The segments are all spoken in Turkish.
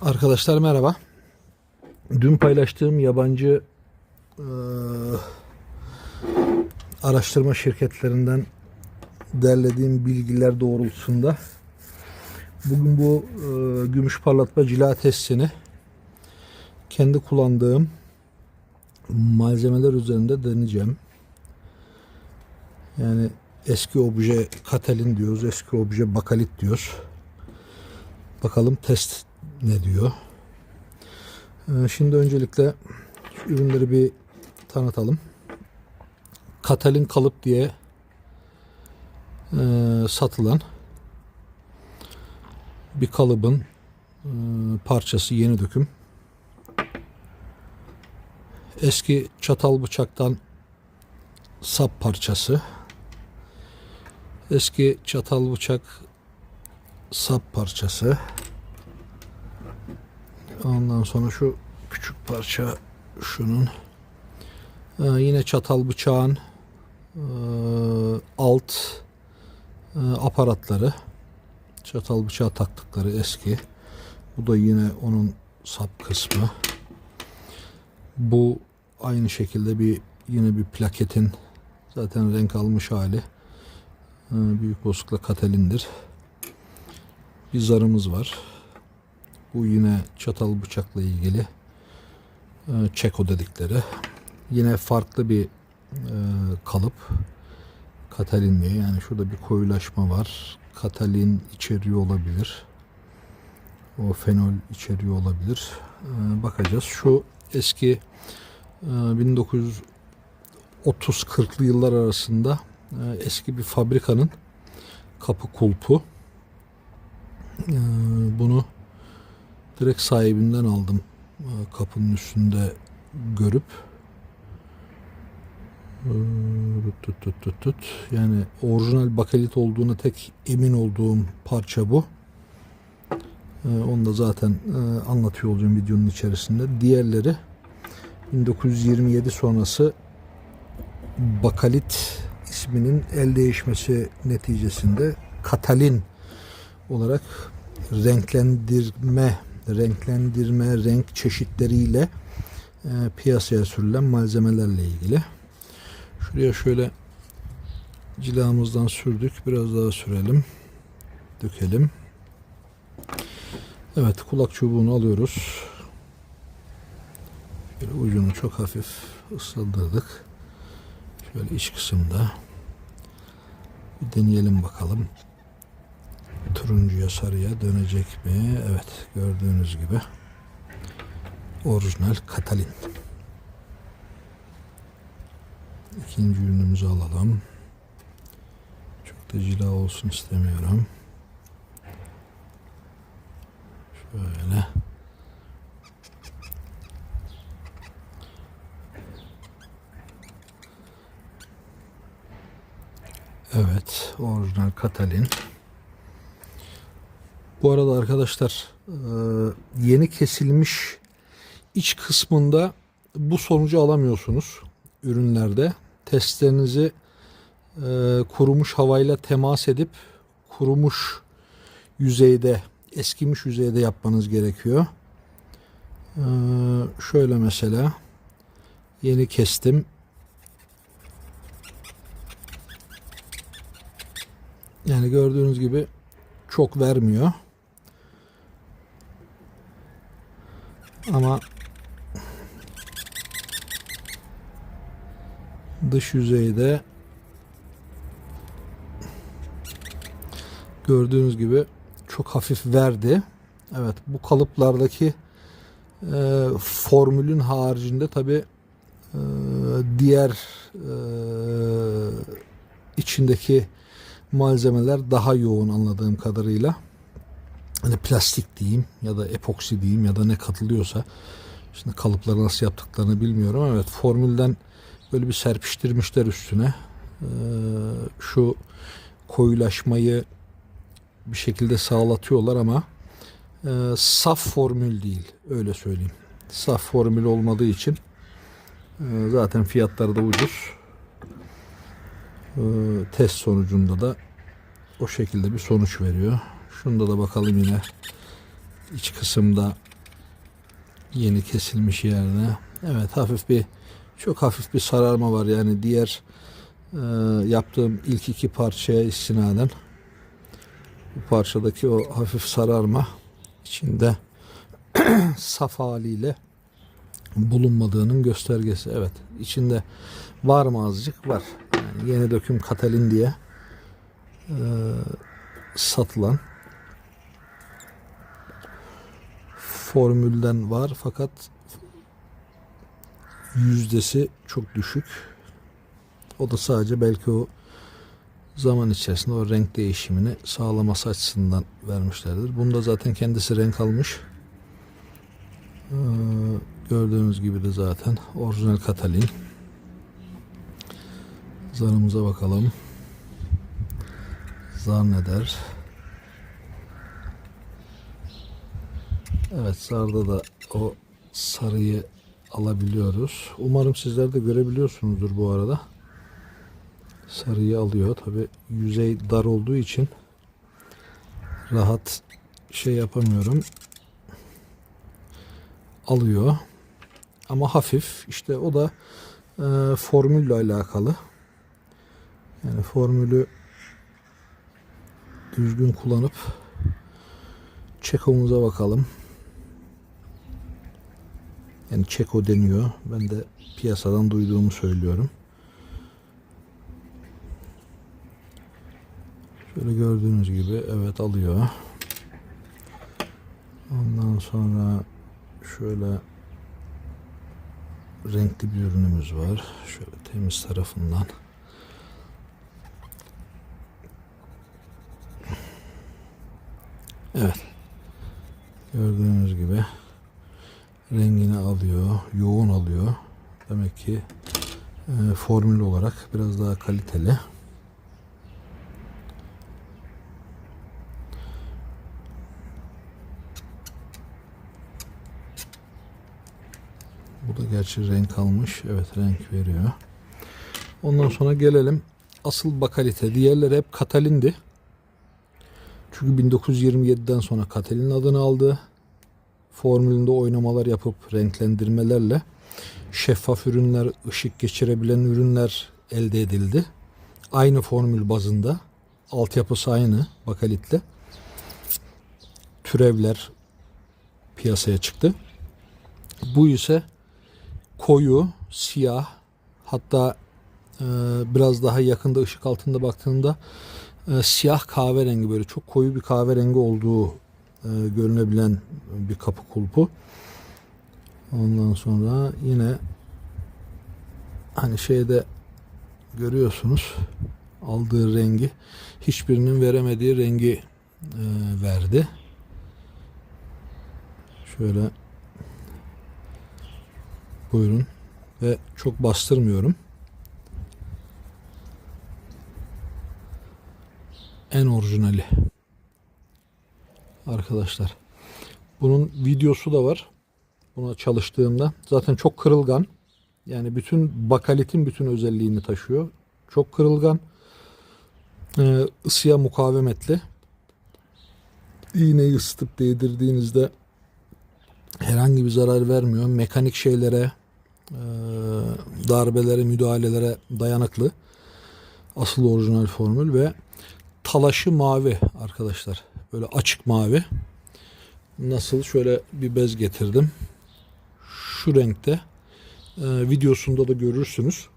Arkadaşlar merhaba. Dün paylaştığım yabancı eee, araştırma şirketlerinden derlediğim bilgiler doğrultusunda bugün bu eee, gümüş parlatma cila testini kendi kullandığım malzemeler üzerinde deneyeceğim. Yani eski obje katalin diyoruz, eski obje bakalit diyoruz. Bakalım test ne diyor. Ee, Şimdi öncelikle şu ürünleri bir tanıtalım. Katalin kalıp diye e, satılan bir kalıbın e, parçası yeni döküm. Eski çatal bıçaktan sap parçası. Eski çatal bıçak sap parçası. Ondan sonra şu küçük parça şunun. Ee, yine çatal bıçağın e, alt e, aparatları. Çatal bıçağı taktıkları eski. Bu da yine onun sap kısmı. Bu aynı şekilde bir yine bir plaketin zaten renk almış hali. Ee, büyük bozukla katalindir. Bir zarımız var. Bu yine çatal bıçakla ilgili e, çeko dedikleri. Yine farklı bir e, kalıp. Katalin diye. Yani şurada bir koyulaşma var. Katalin içeriyor olabilir. O fenol içeriyor olabilir. E, bakacağız. Şu eski e, 1930-40'lı yıllar arasında eski bir fabrikanın kapı kulpu. Bunu direkt sahibinden aldım. E, Kapının üstünde görüp E, tut tut tut tut. Yani orijinal bakelit olduğuna tek emin olduğum parça bu. E, Onu da zaten e, anlatıyor olacağım videonun içerisinde. Diğerleri 1927 sonrası bakalit isminin el değişmesi neticesinde katalin olarak renklendirme renklendirme renk çeşitleriyle e, piyasaya sürülen malzemelerle ilgili. Şuraya şöyle cilamızdan sürdük. Biraz daha sürelim. Dökelim. Evet kulak çubuğunu alıyoruz. Şöyle ucunu çok hafif ısındırdık. Şöyle iç kısımda bir deneyelim bakalım turuncuya sarıya dönecek mi? Evet gördüğünüz gibi orijinal katalin. İkinci ürünümüzü alalım. Çok da cila olsun istemiyorum. Şöyle. Evet, orijinal katalin. Bu arada arkadaşlar e, yeni kesilmiş iç kısmında bu sonucu alamıyorsunuz ürünlerde. Testlerinizi e, kurumuş havayla temas edip kurumuş yüzeyde, eskimiş yüzeyde yapmanız gerekiyor. E, şöyle mesela yeni kestim. Yani gördüğünüz gibi çok vermiyor. Ama dış yüzeyde gördüğünüz gibi çok hafif verdi. Evet bu kalıplardaki e, formülün haricinde tabi e, diğer e, içindeki malzemeler daha yoğun anladığım kadarıyla hani plastik diyeyim ya da epoksi diyeyim ya da ne katılıyorsa şimdi kalıpları nasıl yaptıklarını bilmiyorum. Evet formülden böyle bir serpiştirmişler üstüne. Ee, şu koyulaşmayı bir şekilde sağlatıyorlar ama e, saf formül değil öyle söyleyeyim. Saf formül olmadığı için e, zaten fiyatları da ucuz. E, test sonucunda da o şekilde bir sonuç veriyor. Şunda da bakalım yine iç kısımda Yeni kesilmiş yerine. Evet hafif bir çok hafif bir sararma var yani diğer e, yaptığım ilk iki parçaya istinaden bu parçadaki o hafif sararma içinde saf haliyle bulunmadığının göstergesi. Evet içinde var mı azıcık? Var. Yani yeni döküm katalin diye e, satılan formülden var fakat yüzdesi çok düşük. O da sadece belki o zaman içerisinde o renk değişimini sağlaması açısından vermişlerdir. Bunda zaten kendisi renk almış. Ee, gördüğünüz gibi de zaten orijinal katalin. Zarımıza bakalım. Zar ne der? Evet zarda da o sarıyı alabiliyoruz. Umarım sizler de görebiliyorsunuzdur bu arada. Sarıyı alıyor. Tabi yüzey dar olduğu için rahat şey yapamıyorum. Alıyor. Ama hafif. İşte o da e, formülle alakalı. Yani formülü düzgün kullanıp çekomuza bakalım. Yani çeko deniyor. Ben de piyasadan duyduğumu söylüyorum. Şöyle gördüğünüz gibi evet alıyor. Ondan sonra şöyle renkli bir ürünümüz var. Şöyle temiz tarafından. Evet. Gördüğünüz gibi rengini alıyor, yoğun alıyor. Demek ki e, formül olarak biraz daha kaliteli. Bu da gerçi renk almış. Evet renk veriyor. Ondan sonra gelelim asıl bakalite. Diğerleri hep katalindi. Çünkü 1927'den sonra katalin adını aldı. Formülünde oynamalar yapıp renklendirmelerle şeffaf ürünler, ışık geçirebilen ürünler elde edildi. Aynı formül bazında. Altyapısı aynı bakalitle. Türevler piyasaya çıktı. Bu ise koyu, siyah hatta e, biraz daha yakında ışık altında baktığında e, siyah kahverengi böyle çok koyu bir kahverengi olduğu e, görünebilen bir kapı kulpu. Ondan sonra yine hani şeyde görüyorsunuz aldığı rengi hiçbirinin veremediği rengi e, verdi. Şöyle buyurun ve çok bastırmıyorum. En orijinali. Arkadaşlar. Bunun videosu da var. Buna çalıştığımda. Zaten çok kırılgan. Yani bütün bakalitin bütün özelliğini taşıyor. Çok kırılgan. Ee, ısıya mukavemetli. İğneyi ısıtıp değdirdiğinizde herhangi bir zarar vermiyor. Mekanik şeylere, e, darbelere, müdahalelere dayanıklı. Asıl orijinal formül ve talaşı mavi arkadaşlar. Böyle açık mavi. Nasıl şöyle bir bez getirdim. Şu renkte. E, videosunda da görürsünüz.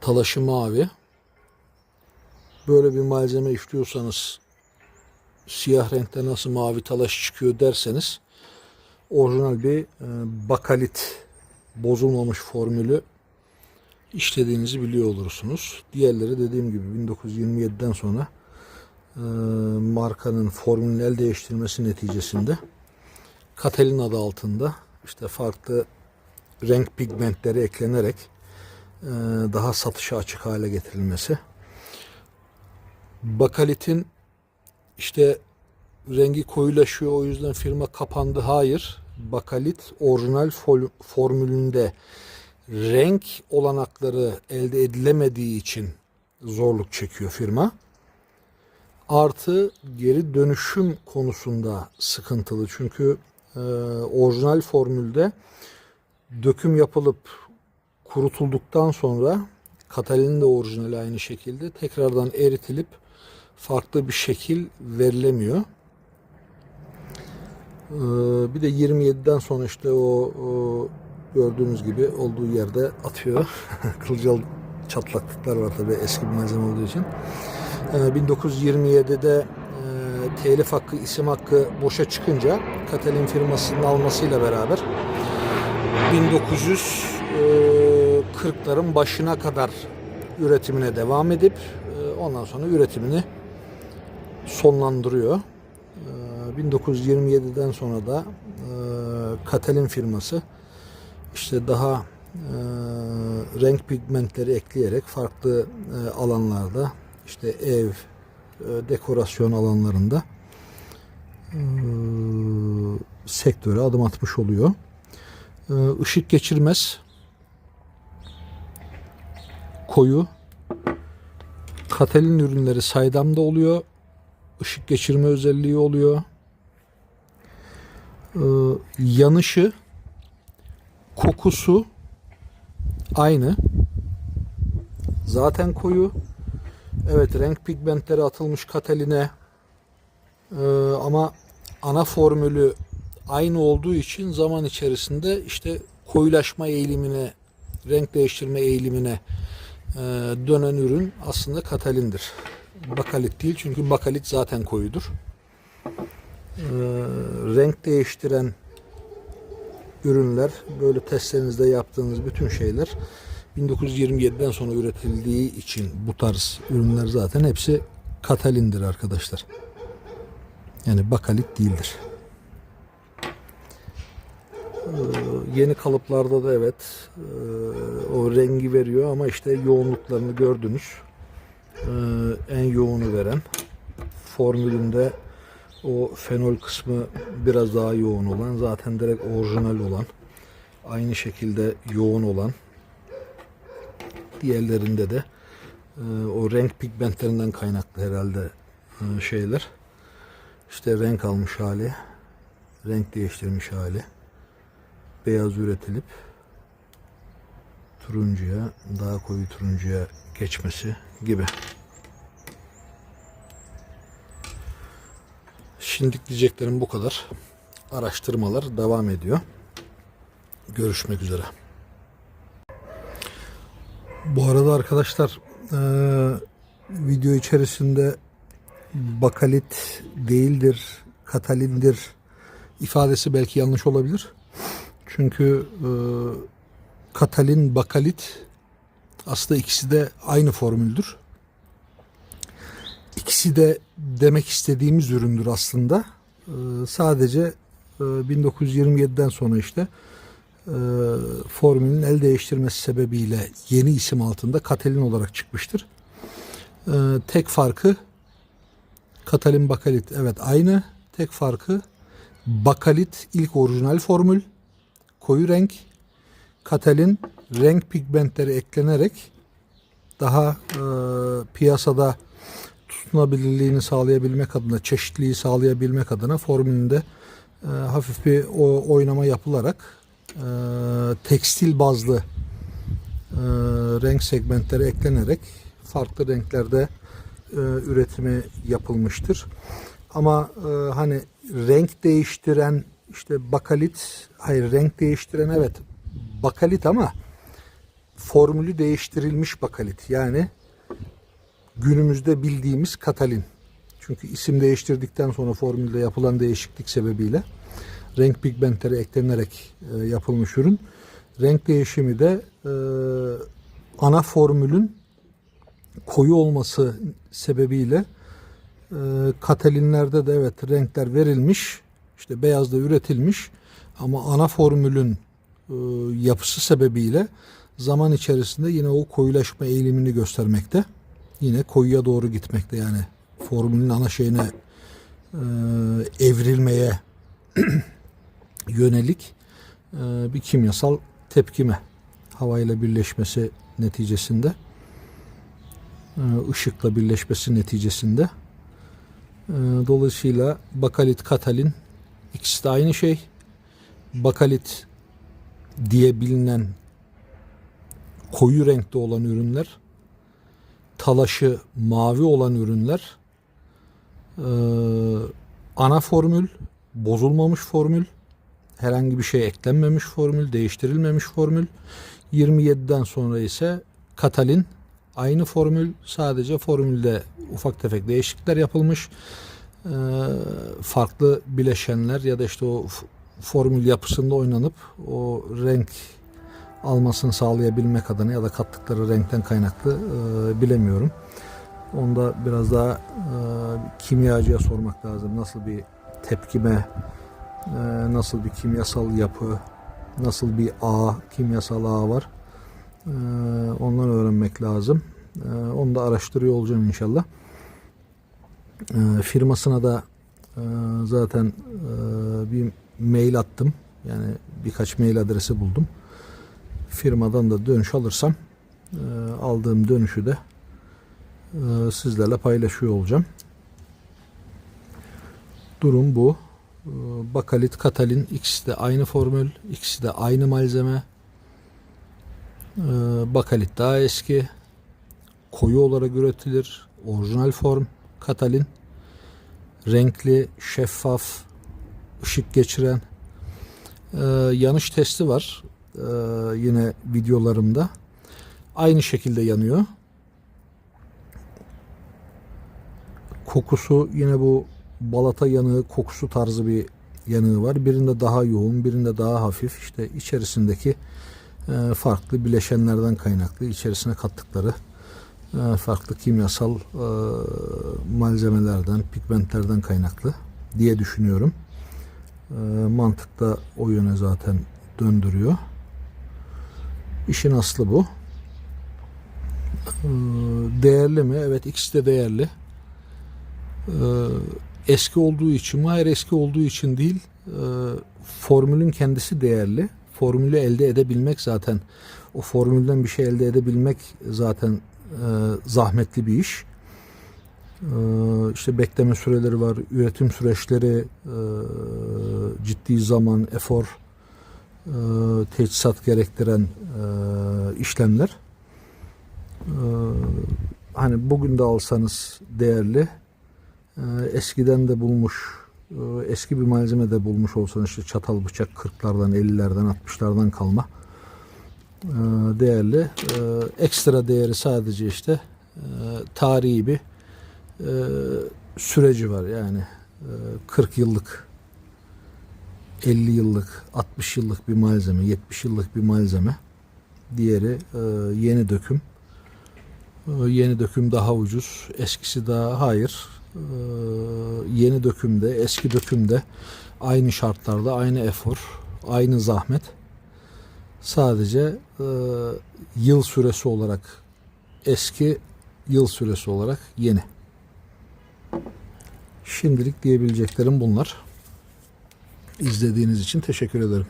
Talaşı mavi. Böyle bir malzeme işliyorsanız siyah renkte nasıl mavi talaş çıkıyor derseniz orijinal bir e, bakalit bozulmamış formülü işlediğinizi biliyor olursunuz. Diğerleri dediğim gibi 1927'den sonra markanın formülün el değiştirmesi neticesinde Katalin adı altında işte farklı renk pigmentleri eklenerek e, daha satışa açık hale getirilmesi. Bakalitin işte rengi koyulaşıyor o yüzden firma kapandı. Hayır. Bakalit orijinal formülünde renk olanakları elde edilemediği için zorluk çekiyor firma. Artı geri dönüşüm konusunda sıkıntılı. Çünkü e, orijinal formülde döküm yapılıp kurutulduktan sonra katalinin de orijinali aynı şekilde tekrardan eritilip farklı bir şekil verilemiyor. Ee, bir de 27'den sonra işte o, o gördüğünüz gibi olduğu yerde atıyor. Kılcal çatlaklıklar var tabii eski bir malzeme olduğu için. Ee, 1927'de e, telif hakkı, isim hakkı boşa çıkınca Katalin firmasının almasıyla beraber 1940'ların başına kadar üretimine devam edip e, ondan sonra üretimini sonlandırıyor. E, 1927'den sonra da e, Katalin firması işte daha e, renk pigmentleri ekleyerek farklı e, alanlarda işte ev, e, dekorasyon alanlarında e, sektöre adım atmış oluyor. E, ışık geçirmez, koyu, Katalin ürünleri saydamda oluyor. Işık geçirme özelliği oluyor. Yanışı, kokusu aynı. Zaten koyu. Evet renk pigmentleri atılmış Katalin'e Ee, ama ana formülü aynı olduğu için zaman içerisinde işte koyulaşma eğilimine, renk değiştirme eğilimine e, dönen ürün aslında Katalin'dir. Bakalit değil çünkü bakalit zaten koyudur. Ee, renk değiştiren ürünler böyle testlerinizde yaptığınız bütün şeyler 1927'den sonra üretildiği için bu tarz ürünler zaten hepsi Katalin'dir arkadaşlar. Yani bakalit değildir. Ee, yeni kalıplarda da evet e, o rengi veriyor ama işte yoğunluklarını gördünüz. Ee, en yoğunu veren formülünde o fenol kısmı biraz daha yoğun olan zaten direkt orijinal olan aynı şekilde yoğun olan diğerlerinde de e, o renk pigmentlerinden kaynaklı herhalde e, şeyler işte renk almış hali renk değiştirmiş hali beyaz üretilip turuncuya daha koyu turuncuya geçmesi gibi. Şimdilik diyeceklerim bu kadar. Araştırmalar devam ediyor. Görüşmek üzere. Bu arada arkadaşlar eee, video içerisinde bakalit değildir, katalindir ifadesi belki yanlış olabilir. Çünkü eee, katalin, bakalit aslında ikisi de aynı formüldür. İkisi de demek istediğimiz üründür aslında. Ee, sadece e, 1927'den sonra işte e, formülün el değiştirmesi sebebiyle yeni isim altında Katalin olarak çıkmıştır. Ee, tek farkı Katalin Bakalit evet aynı. Tek farkı Bakalit ilk orijinal formül koyu renk Katalin renk pigmentleri eklenerek daha e, piyasada tutunabilirliğini sağlayabilmek adına, çeşitliliği sağlayabilmek adına formülünde e, hafif bir o, oynama yapılarak e, tekstil bazlı e, renk segmentleri eklenerek farklı renklerde e, üretimi yapılmıştır. Ama e, hani renk değiştiren işte bakalit, hayır renk değiştiren evet bakalit ama formülü değiştirilmiş bakalit. Yani günümüzde bildiğimiz katalin. Çünkü isim değiştirdikten sonra formülde yapılan değişiklik sebebiyle renk pigmentleri eklenerek e, yapılmış ürün. Renk değişimi de e, ana formülün koyu olması sebebiyle e, katalinlerde de evet renkler verilmiş. işte beyazda üretilmiş ama ana formülün e, yapısı sebebiyle zaman içerisinde yine o koyulaşma eğilimini göstermekte. Yine koyuya doğru gitmekte yani formülün ana şeyine e, evrilmeye yönelik e, bir kimyasal tepkime havayla birleşmesi neticesinde e, ışıkla birleşmesi neticesinde. E, dolayısıyla bakalit katalin ikisi de aynı şey. Bakalit diye bilinen koyu renkte olan ürünler, talaşı mavi olan ürünler, ana formül, bozulmamış formül, herhangi bir şey eklenmemiş formül, değiştirilmemiş formül. 27'den sonra ise katalin aynı formül sadece formülde ufak tefek değişiklikler yapılmış. Ee, farklı bileşenler ya da işte o formül yapısında oynanıp o renk almasını sağlayabilmek adına ya da kattıkları renkten kaynaklı e, bilemiyorum. Onda biraz daha e, kimyacıya sormak lazım. Nasıl bir tepkime, nasıl bir kimyasal yapı, nasıl bir ağ, kimyasal ağ var. E, onları öğrenmek lazım. E, onu da araştırıyor olacağım inşallah. Firmasına da e, zaten e, bir mail attım. Yani birkaç mail adresi buldum. Firmadan da dönüş alırsam e, aldığım dönüşü de sizlerle paylaşıyor olacağım. Durum bu. E, Bakalit, Katalin ikisi de aynı formül, ikisi de aynı malzeme. E, Bakalit daha eski, koyu olarak üretilir, orijinal form. Katalin renkli, şeffaf, ışık geçiren. E, yanış testi var yine videolarımda. Aynı şekilde yanıyor. Kokusu yine bu balata yanığı kokusu tarzı bir yanığı var. Birinde daha yoğun, birinde daha hafif. İşte içerisindeki e, farklı bileşenlerden kaynaklı, içerisine kattıkları e, farklı kimyasal e, malzemelerden, pigmentlerden kaynaklı diye düşünüyorum. Mantık da o yöne zaten döndürüyor. İşin aslı bu. Değerli mi? Evet ikisi de değerli. Eski olduğu için mi? Hayır eski olduğu için değil. E, formülün kendisi değerli. Formülü elde edebilmek zaten o formülden bir şey elde edebilmek zaten e, zahmetli bir iş. E, işte bekleme süreleri var, üretim süreçleri, e, ciddi zaman, efor, e, teçhizat gerektiren e, işlemler. E, hani bugün de alsanız değerli, eskiden de bulmuş, e, eski bir malzeme de bulmuş olsanız işte çatal bıçak 40'lardan, 50'lerden, 60'lardan kalma e, değerli. E, ekstra değeri sadece işte tarihi bir süreci var. Yani e, 40 yıllık 50 yıllık, 60 yıllık bir malzeme, 70 yıllık bir malzeme. Diğeri yeni döküm. Yeni döküm daha ucuz, eskisi daha hayır. E, yeni dökümde, eski dökümde aynı şartlarda, aynı efor, aynı zahmet. Sadece e, yıl süresi olarak eski, yıl süresi olarak yeni. Şimdilik diyebileceklerim bunlar. İzlediğiniz için teşekkür ederim.